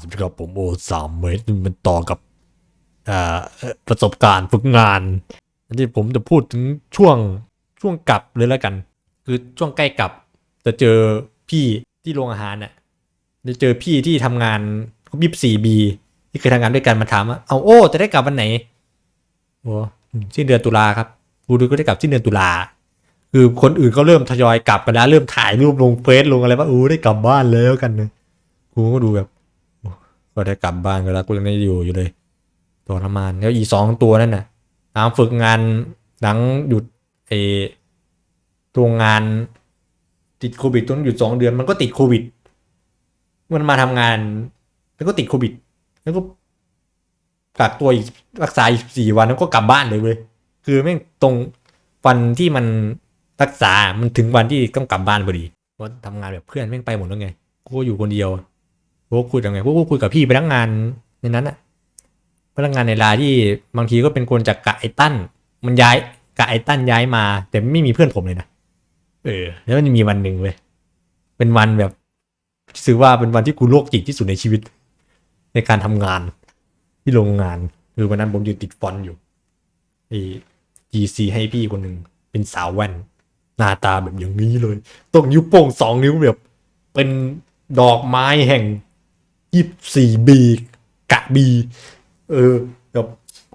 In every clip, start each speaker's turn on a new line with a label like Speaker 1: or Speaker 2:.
Speaker 1: สิครับผมโอ้สามเมตรมันต่อกับประสบการณ์ฝึกงานอันที่ผมจะพูดถึงช่วงช่วงกลับเลยแล้วกัน คือช่วงใกล้กลับ จะเจอพี่ที่โรงอาหารน่ะจะเจอพี่ที่ทำงานเขาบิบสี่บีที่เคยทำงานด้วยกันมาถามว่าเอาโอ้จะได้กลับวันไหนโอ้สิ้นเดือนตุลาครับกูดูก็ได้กลับสิ้นเดือนตุลาคือคนอื่นก็เริ่มทยอยกลับกันแล้วเริ่มถ่ายรูปลงเฟซลงอะไรว่าอู้ได้กลับบ้านแล้วกันนะกูก็ดูแบบ ก็ได้กลับบ้านกันแล้วกูยังได้อยู่อยู่เลยตัวทรมานแล้วอีสองตัวนั่นน่ะตามฝึกงานหลังหยุดไอโรงงานติดโควิดต้องหยุดสองเดือนมันก็ติดโควิด มันมาทำงาน แล้วก็ติดโควิด แล้วก็กักตัวอีกรักษาอีกสี่วันแล้วก็กลับบ้านเลยเว้ยคือแม่งตรงวันที่มันรักษา มันถึงวันที่ต้องกลับบ้านพอดีเพราะทำงานแบบเพื่อนแม่งไปหมดแล้วไง กูอยู่คนเดียว กูก็คุยยังไงกูก็คุยกับพี่พนักงานในนั้นอะพนักงานในรายที่บางทีก็เป็นคนจากกะไอตันมันย้ายกะไอตันย้ายมา แต่ไม่มีเพื่อนผมเลยนะเออ แล้วมันมีวันหนึ่งเว้ยเป็นวันแบบซื้อว่าเป็นวันที่กูโรคจิตที่สุดในชีวิต ในการทำงาน ที่โรงงานคือวันนั้นผมอยู่ติดฟอนต์อยู่ไอ้ GC ให้พี่คนหนึ่งเป็นสาวแว่น หน้าตาแบบอย่างนี้เลยต้องนิ้วโป้งสองนิ้วแบบเป็นดอกไม้แห่ง ยี่สี่บีกะบี เออแบบ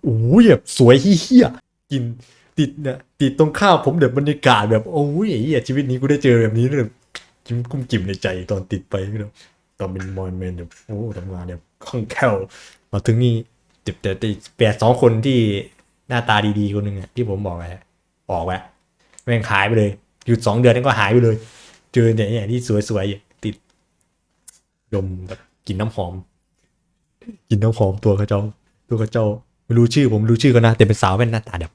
Speaker 1: โอ้ยแบบสวยเฮี้ยกินติดเนี่ยติดตรงข้าวผมแบบบรรยากาศแบบโอ้ยไอ้เหี้ยชีวิตนี้กูได้เจอแบบนี้เลยจิ้มกุ้มกิ่มในใจตอนติดไปนะตอนเป็นมอนแมนแบบโอ้ทำงานแบบคล่องแคล่วมาถึงนี่ติดแต่ติดแปดสองคนที่หน้าตาดีๆคนหนึ่งอะที่ผมบอกไปออกไปแม่งหายไปเลยหยุดสองเดือนนั้นก็หายไปเลย เจอเนี่ยที่สวยๆติดดมแบบ กลินน้ำหอม กินน้ำหอมตัวเขาเจ้า ตัวเขาเจ้าไม่รู้ชื่อผมรู้ชื่อก็นะแต่เป็นสาวเป็นหน้าตาแบบ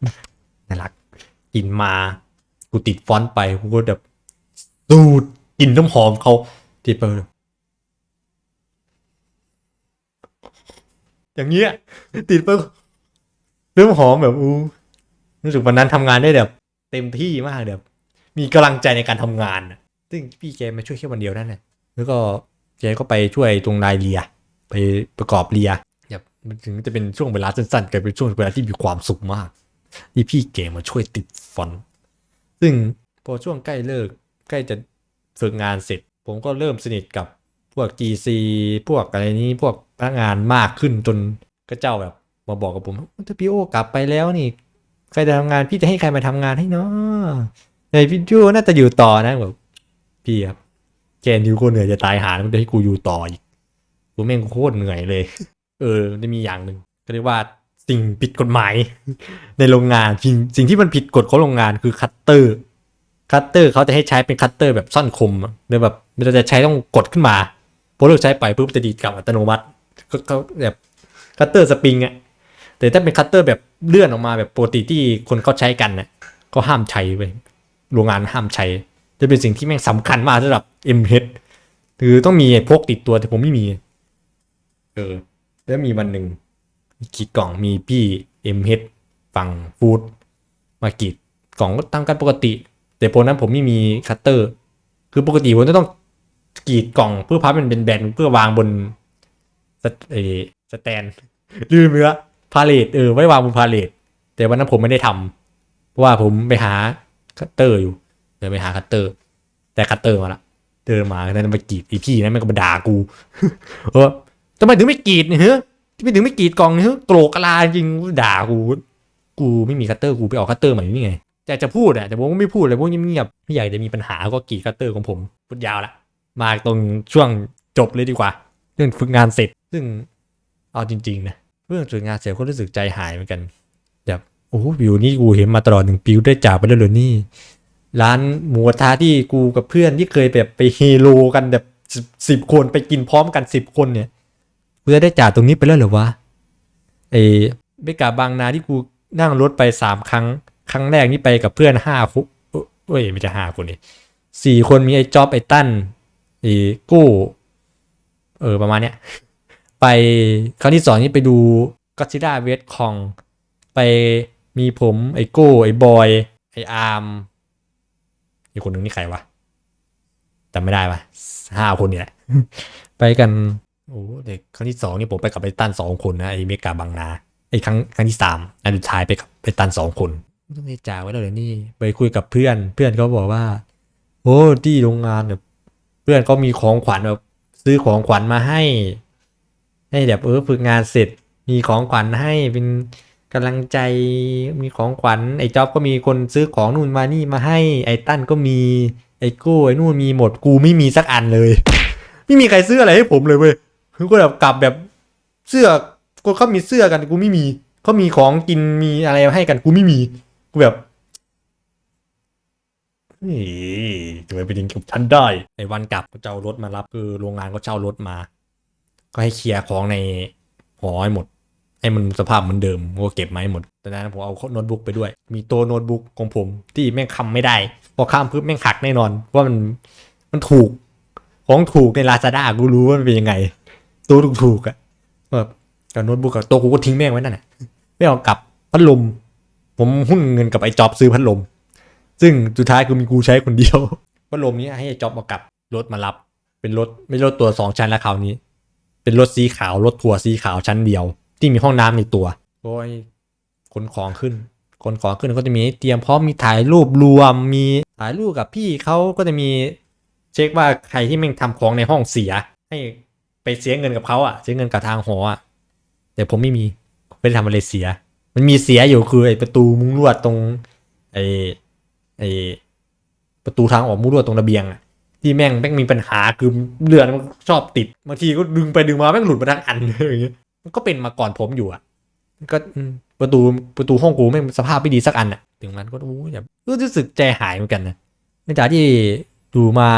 Speaker 1: น่ารักกินมากูติดฟอนต์ไปกูก็แบบสูดกลินน้ำหอมเขาติดไปเลยอย่างเงี้ยติดไปเริ่มหอมแบบอู้รู้สึกวันนั้นทำงานได้แบบ เต็มที่มากแบบมีกำลังใจในการทำงานน่ะซึ่งพี่แกมาช่วยแค่วันเดียวนั่นแหละแล้วก็ แกก็ไปช่วยตรงนายเรีย ไปประกอบเรียแบบมันถึงจะเป็นช่วงเวลาสั้นๆกลายเป็นช่วงเวลาที่มีความสุขมากที่พี่เก๋มาช่วยติดฟอนต์ซึ่งพอช่วงใกล้เลิกใกล้จะฝึกงานเสร็จ ผมก็เริ่มสนิทกับพวก GC พวกอะไรนี้พวกพนักงานมากขึ้นจนก็เจ้าแบบมาบอกกับผมถ้าพี่โอกลับไปแล้วนี่ ใครจะทำงานพี่จะให้ใครมาทำงานให้เนาะไอพี่จูน่าจะอยู่ต่อนะแบบพี่ครับ แกนิวโคเหนื่อยจะตายหาแล้วมันจะให้กูอยู่ต่ออีกกูแม่งโคตรเหนื่อยเลย เออได้มีอย่างหนึ่งก็เรียกว่าสิ่งผิดกฎหมาย ในโรงงานสิ่งสิ่งที่มันผิดกฎของโรงงานคือคัตเตอร์ คัตเตอร์เขาจะให้ใช้เป็นคัตเตอร์แบบซ่อนคมอะหรือแบบเราจะใช้ต้องกดขึ้นมาพอเลิกใช้ไปปุ๊บจะดีดกลับอัตโนมัติก็เขาแบบคัตเตอร์สปริงอะแต่ถ้าเป็นคัตเตอร์แบบเลื่อนออกมาแบบปกติที่คนเขาใช้กันน่ะก็ห้ามใช้ไปโรงงานห้ามใช้ จะเป็นสิ่งที่แม่งสำคัญมากสำหรับ M H คือต้องมีพกติดตัวแต่ผมไม่มี เออ แล้วมีวันหนึ่งขีดกล่องมีพี่เอ็มเฮดฝั่งฟูดมากรีดกล่องก็ตั้งกันปกติ แต่พอนั้นผมไม่มีคัตเตอร์ คือปกติผมจะต้องกรีดกล่องเพื่อพับมันเป็นแบนเพื่อวางบนสเอสแตนลืมเนื้อพาเลตเออไว้วางบนพาเลตแต่วันนั้นผมไม่ได้ทำเพราะว่าผมไปหาคัตเตอร์อยู่ เดินไปหาคัตเตอร์ แต่คัตเตอร์มาละเดินมาแล้วมากรีดอีพี่นั่นมันก็มาด่ากูเออทำไมถึงไม่กรีดเนี่ยเฮ้ทำไมถึงไม่กรีดกองเนี่ยโกรกกลาจริงด่ากูกูไม่มีคัตเตอร์กูไปออกคัตเตอร์ใหม่นี่ไงอยากจะพูดอะแต่ผมก็ไม่พูดเลยพวกเงียบๆไม่อยากจะมีปัญหาก็กรีดคัตเตอร์ของผมพูดยาวละมาตรงช่วงจบเลยดีกว่า เรื่องฝึกงานเสร็จ ซึ่งเอาจริงๆนะเรื่องฝึกงานเสร็จก็รู้สึกใจหายเหมือนกันแบบโอ้โหวิวนี่กูเห็นมาตลอดหนึ่งปีได้จากไปแล้วเหรอนี่ ร้านหมูกระทะที่กูกับเพื่อนที่เคยแบบไปเฮโลกันแบบสิบคนไปกินพร้อมกันสิบคนเนี่ยกูจะได้จ่ากตรงนี้ไปแล้วหรือวะเอเบกาบางนาที่กูนั่งรถไปสามครั้ง ครั้งแรกนี่ไปกับเพื่อนห้าคนเอ้ยไม่ใช่ห้าคนนี่สี่คนมีไอ้จอบไอ้ตั้นไอ้กู้เออประมาณเนี้ยไปครั้งที่สองนี่ไปดูก็ซิล่าเวสคอง ไปมีผมไอ้โก้ไอ้บอย ไอ้อาร์ม อีกคนหนึ่งนี่ใครวะจำไม่ได้ปะห้าคนนี่แหละ ไปกัน โอ้เด็กครั้งที่สองนี่ผมไปกับไอ้ตันสองคนนะไอ้เมกาบางนาไอ้ครั้งครั้งที่สามอันสุดท้ายไปกับไอ้ตันสองคนไม่ต้องไปจ่ายไว้แล้วเดี๋ยวนี่ไปคุยกับเพื่อน เพื่อนเขาบอกว่า โอ้ที่โรงงานแบบเพื่อนเขามีของขวัญแบบซื้อของขวัญมาให้ ให้แบบเออฝึกงานเสร็จ มีของขวัญให้เป็น กำลังใจมีของขวัญไอ้จ๊อบก็มีคนซื้อของนู่นมานี่มาให้ไอ้ตั้นก็มีไอ้กู้ไอ้นู่นมีหมดกูไม่มีสักอันเลย ไม่มีใครซื้ออะไรให้ผมเลยเว้ยคือก็แบบกลับแบบเสื้อก็เขามีเสื้อกันกูไม่มีเขามีของกินมีอะไรให้กันกูไม่มีกูแบบนี่ทำไมเป็นอย่างกับฉันได้ไอ้วันกลับก็เจ้ารถมารับคือโรงงานก็เช่ารถมา ก็ให้เคลียร์ของในหอให้หมด ให้มันสภาพเหมือนเดิมก็เก็บมาให้หมดแต่นั้นผมเอาโน้ตบุ๊กไปด้วย มีตัวโน้ตบุ๊กของผมที่แม่งคำไม่ได้ พอข้ามปุ๊บแม่งหักแน่นอนว่ามันมันถูกของถูกในลาซาด้ากูรู้ว่ามันเป็นยังไง ตัวถูกถูกอะแบบกับโน้ตบุ๊กกับตัวกูก็ทิ้งแม่งไว้นั่นแหละไม่เอากลับพัดลม ผมหุ้นเงินกับไอ้จ็อบซื้อพัดลม ซึ่งสุดท้ายคือมีกูใช้คนเดียวพัดลมนี้ให้ไอ้จ็อบมากลับรถมารับ เป็นรถไม่รถตัวสองชั้นแล้วคราวนี้ เป็นรถสีขาวรถทัวร์สีขาวชั้นเดียว ที่มีห้องน้ำในตัวโอ้ยขนของขึ้นขนของขึ้นก็จะมีให้เตรียมพร้อมมีถ่ายรูปรวม มีถ่ายรูปกับพี่เขาก็จะมีเช็คว่าใครที่แม่งทำของในห้องเสีย ให้ไปเสียเงินกับเขาอะเสียเงินกับทางหออะแต่ผมไม่มีไม่ได้ทำอะไรเสีย มันมีเสียอยู่คือไอประตูมุ้งลวดตรงไอไอประตูทางออกมุ้งลวดตรงระเบียงอะที่แม่งแม่งมีปัญหาคือเลือดมันชอบติดบางทีก็ดึงไปดึงมาแม่งหลุดมาทั้งอันเลยอย่างเงี้ย มันก็เป็นมาก่อนผมอยู่อะก็ประตูประตูห้องกูแม่สภาพไม่ดีสักอันอะ ถึงมันก็โอ้ยแบบรู้สึกใจหายเหมือนกันนะในจากที่ดูมา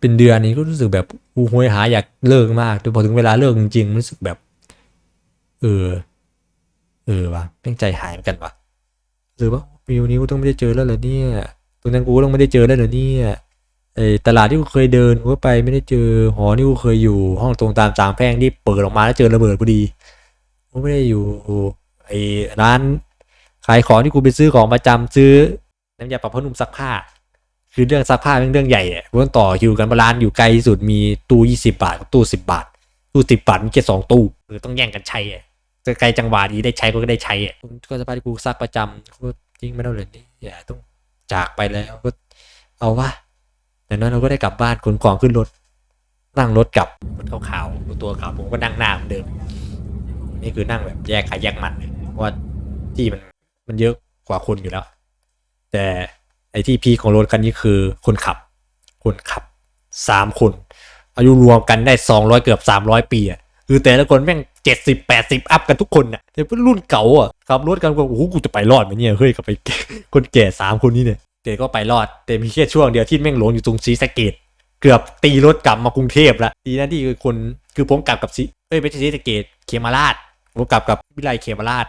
Speaker 1: เป็นเดือนนี้ก็รู้สึกแบบกูโหยหาอยากเลิกมากแต่พอถึงเวลาเลิกจริงๆรู้สึกแบบ เออ เออว่ะแม่งใจหายเหมือนกันว่ะหรือว่าปีนี้กูต้องไม่ได้เจอแล้วเหรอเนี่ยตรงนั้นกูต้องไม่ได้เจอแล้วเหรอเนี่ย ไอตลาดที่กูเคยเดินกูก็ไปไม่ได้เจอหอที่กูเคยอยู่ห้องตรงตามจางแพร่งที่เปิดออกมาแล้วเจอระเบิดพอดีกูไม่ได้อยู่ไอร้านขายของที่กูไปซื้อของประจำซื้อน้ำยาปรับผ้านุ่มซักผ้า คือเรื่องซักผ้าเป็นเรื่องใหญ่อะเพราะว่าต่อคิวกันร้านอยู่ไกลที่สุดมีตู้ยี่สิบบาทตู้สิบบาท ตู้สิบบาทมีแค่สองตู้คือต้องแย่งกันใช้อะจะไกลจังหวะดีได้ใช้ก็ได้ใช้อะก็สภาที่กูซักประจำก็จริงไม่ได้เลยนี่อย่าต้องจากไปแล้วก็เอาวะ อย่างนั้นเราก็ได้กลับบ้านขนของขึ้นรถนั่งรถกลับรถขาวๆตัวขาวผมก็นั่งหน้าเหมือนเดิม นี่คือนั่งแบบแยกใครแยกมันเลยเพราะว่าที่มันมันเยอะกว่าคนอยู่แล้ว แต่ไอ้ที่พีของรถคันนี้คือคนขับ คนขับสามคน อายุรวมกันได้สองร้อยเกือบสามร้อยปีอะคือแต่ละคนแม่งเจ็ดสิบแปดสิบอัพกันทุกคนอะแต่เพื่อนรุ่นเก่าอะขับรถกันก็โอ้โหกูจะไปรอดไหมเนี่ยเฮ้ยกับไปคนแก่สามคนนี้เนี่ย แต่ก็ไปรอดแต่มีแค่ช่วงเดียวที่แม่งหลงอยู่ตรงซีสเกตเกือบตีรถกลับมากรุงเทพละดีนะที่คือคนคือผมกลับกับซีเอ้ยไม่ใช่ซีสเกตเคมาราชผมกลับกับวิไลเคมาราช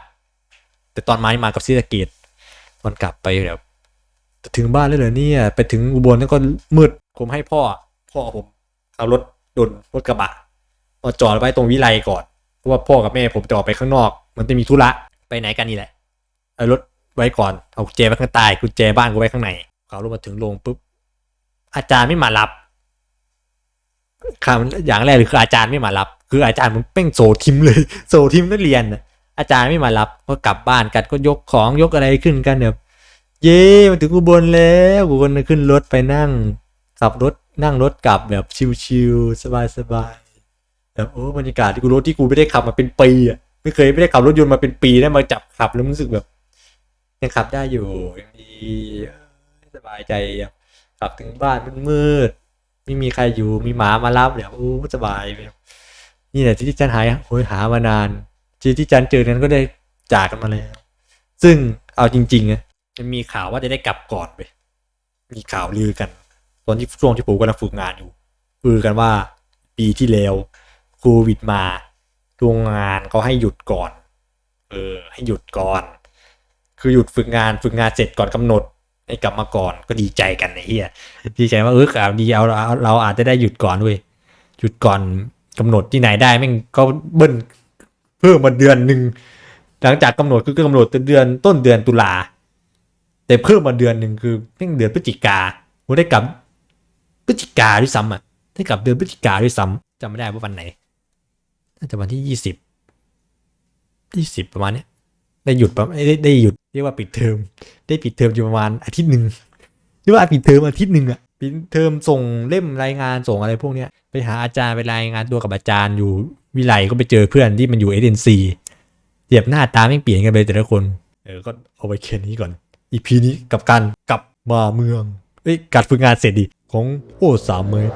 Speaker 1: แต่ตอนมานี่มากับซีสเกตตอนกลับไปแบบถึงบ้านแล้วเหรอเนี่ย ไปถึงอุบลแล้วก็มืดผมให้พ่อ พ่อผมเอารถดนรถกระบะมาจอดไว้ตรงวิไลก่อนเพราะว่าพ่อกับแม่ผมจะออกไปข้างนอก มันจะมีธุระไปไหนกันนี่แหละเอารถ ไว้ก่อนเอากุญแจไว้ข้างใต้กุญแจบ้านกูไว้ข้างในเขาลงมาถึงโรงปุ๊บอาจารย์ไม่มารับคำอย่างแรกเลยคืออาจารย์ไม่มารับ คืออาจารย์มันเป้งโซทิมเลยโซทิมนักเรียนน่ะอาจารย์ไม่มารับก็กลับบ้านกันก็ยกของยกอะไรขึ้นกันแบบเย้มาถึงอุบลแล้วกูก็ขึ้นรถไปนั่งขับรถนั่งรถกลับแบบชิลๆสบายๆแบบโอ้บรรยากาศที่กูรถที่กูไม่ได้ขับมาเป็นปีอะไม่เคยไม่ได้ขับรถยนต์มาเป็นปีได้มาจับขับแล้วรู้สึกแบบ ยังขับได้อยู่ยังดีสบายใจอะขับถึงบ้านมืดๆไม่มีใครอยู่มีหมามารับเนี่ยโอ้สบายแบบนี่แหละที่จันหายโหยหามานานที่ที่จันเจอกันก็ได้จากกันมาแล้วซึ่งเอาจริงๆอะมันมีข่าวว่าจะได้กลับก่อนไปมีข่าวลือกัน ตอนที่ช่วงที่ผมกำลังฝึกงานอยู่ลือกันว่า ปีที่แล้วโควิดมาโรงงานเขาให้หยุดก่อน เออ ให้หยุดก่อน คือหยุดฝึกงานฝึกงานเสร็จก่อนกำหนดให้กลับมาก่อนก็ดีใจกันไอ้เหี้ยดีใจว่าเออข่าวดีเอาเราเราอาจจะได้หยุดก่อนด้วยหยุดก่อนกำหนดที่ไหนได้แม่งก็เบิ้ลเพิ่มมาเดือนหนึ่งหลังจากกำหนดคือกำหนดเดือนต้นเดือนตุลาแต่เพิ่มมาเดือนหนึ่งคือเพิ่งเดือนพฤศจิกาผมได้กลับพฤศจิกาด้วยซ้ำอะได้กลับเดือนพฤศจิกาด้วยซ้ำจำไม่ได้ว่าวันไหนน่าจะวันที่ยี่สิบยี่สิบประมาณเนี้ย ได้หยุดประมาณได้ได้หยุดเรียกว่าปิดเทอม ได้ปิดเทอมอยู่ประมาณอาทิตย์หนึ่งเรียกว่าปิดเทอมอาทิตย์หนึ่งอะปิดเทอมส่งเล่มรายงานส่งอะไรพวกเนี้ยไปหาอาจารย์ไปรายงานตัวกับอาจารย์อยู่วิไลก็ไปเจอเพื่อนที่มันอยู่เอเดนซีเจ็บหน้าตาไม่เปลี่ยนกันไปแต่ละคนเออก็เอาไว้แค่นี้ก่อนอีพีนี้กับการกลับมาเมืองเอ้ยการฝึกงานเสร็จดิของโอ้สามเมตร